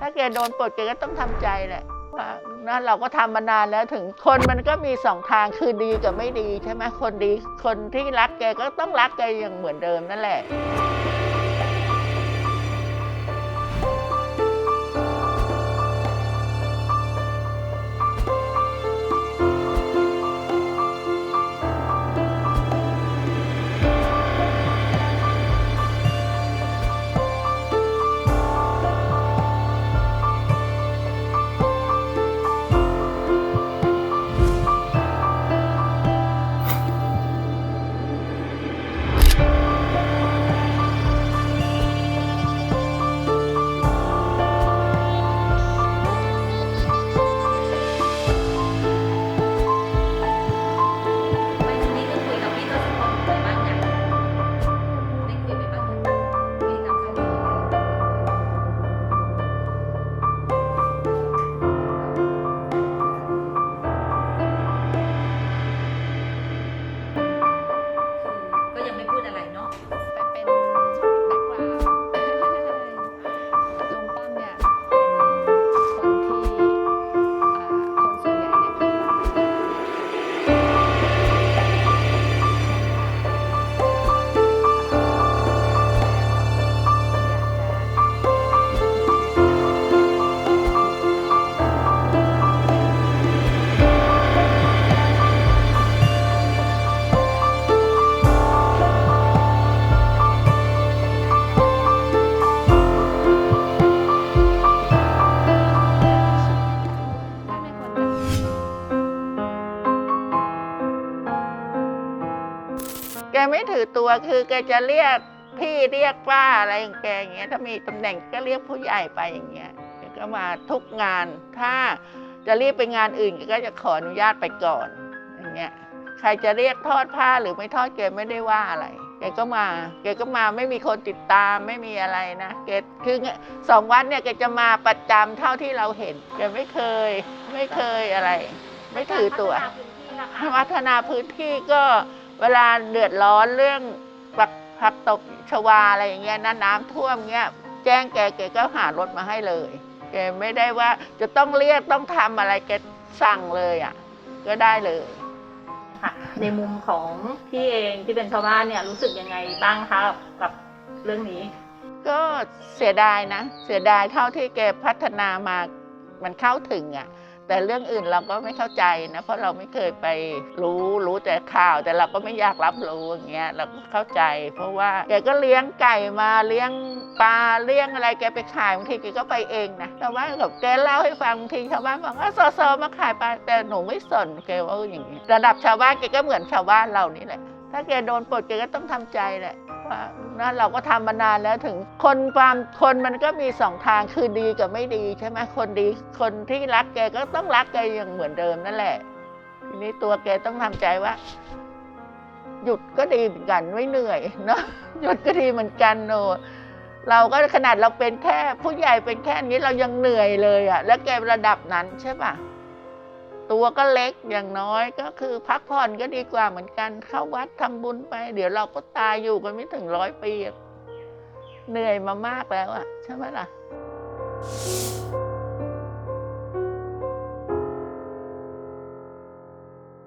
ถ้าแกโดนปลดแกก็ต้องทำใจแหละว่านเราก็ทำมานานแล้วถึงคนมันก็มีสองทางคือดีกับไม่ดีใช่ไหมคนดีคนที่รักแกก็ต้องรักแกอย่างเหมือนเดิมนั่นแหละ ไม่ถือตัวคือแกจะเรียกพี่เรียกป้าอะไรของแกอย่างเงี้ยถ้ามีตำแหน่งก็เรียกผู้ใหญ่ไปอย่างเงี้ยแกก็มาทุกงาน ถ้าจะรีบไปงานอื่นแกก็จะขออนุญาตไปก่อนอย่างเงี้ยใครจะเรียกทอดผ้าหรือไม่ทอดแกไม่ได้ว่าอะไรแกก็มาแกก็มาไม่มีคนติดตามไม่มีอะไรนะแกคือสองวัดเนี่ยแกจะมาประจำเท่าที่เราเห็นแกไม่เคยไม่เคยอะไร ไม่ถือตัวพัฒนาพื้นที่ก็ เวลาเดือดร้อนเรื่องปักผักตบชวาอะไรอย่างเงี้ยนะน้ำท่วมเงี้ยแจ้งแกแกก็หารถมาให้เลย แกไม่ได้ว่าจะต้องเรียกต้องทำอะไรแกสั่งเลยอะก็ได้เลยค่ะในมุมของพี่เองที่เป็นชาวบ้านเนี่ยรู้สึกยังไงบ้างคะกับกับเรื่องนี้ ก็เสียดายนะ เสียดายเท่าที่แกพัฒนามามันเข้าถึงอะ แต่เรื่องอื่นเราก็ไม่เข้าใจนะเพราะเราไม่เคยไปรู้รู้แต่ข่าว แต่เราก็ไม่อยากรับรู้อย่างเงี้ยเราก็เข้าใจ เพราะว่าแกก็เลี้ยงไก่มาเลี้ยงปลาเลี้ยงอะไรแกไปขายบางทีแกก็ไปเองนะชาวบ้านกับแกเล่าให้ฟังบางทีชาวบ้านบอกว่าซอซอมาขายปลาแต่หนูไม่สนแกว่าอย่างเงี้ยระดับชาวบ้านแกก็เหมือนชาวบ้านเรานี่แหละ ถ้าแกโดนปลดแกก็ต้องทำใจแหละว่านะเราก็ทำมานานแล้วถึงคนความคนมันก็มีสองทางคือดีกับไม่ดีใช่ไหมคนดีคนที่รักแกก็ต้องรักแกอย่างเหมือนเดิมนั่นแหละ ทีนี้ตัวแกต้องทำใจว่า หยุดก็ดีเหมือนกันไม่เหนื่อยเนาะหยุดก็ดีเหมือนกันโนเราก็ขนาดเราเป็นแค่ผู้ใหญ่เป็นแค่นี้เรายังเหนื่อยเลยอะแล้วแกระดับนั้นใช่ปะ ตัวก็เล็กอย่างน้อยก็คือพักผ่อนก็ดีกว่าเหมือนกัน เข้าวัดทำบุญไป เดี๋ยวเราก็ตายอยู่กันไม่ถึงร้อยปี เหนื่อยมามากแล้วอะใช่ไหมล่ะ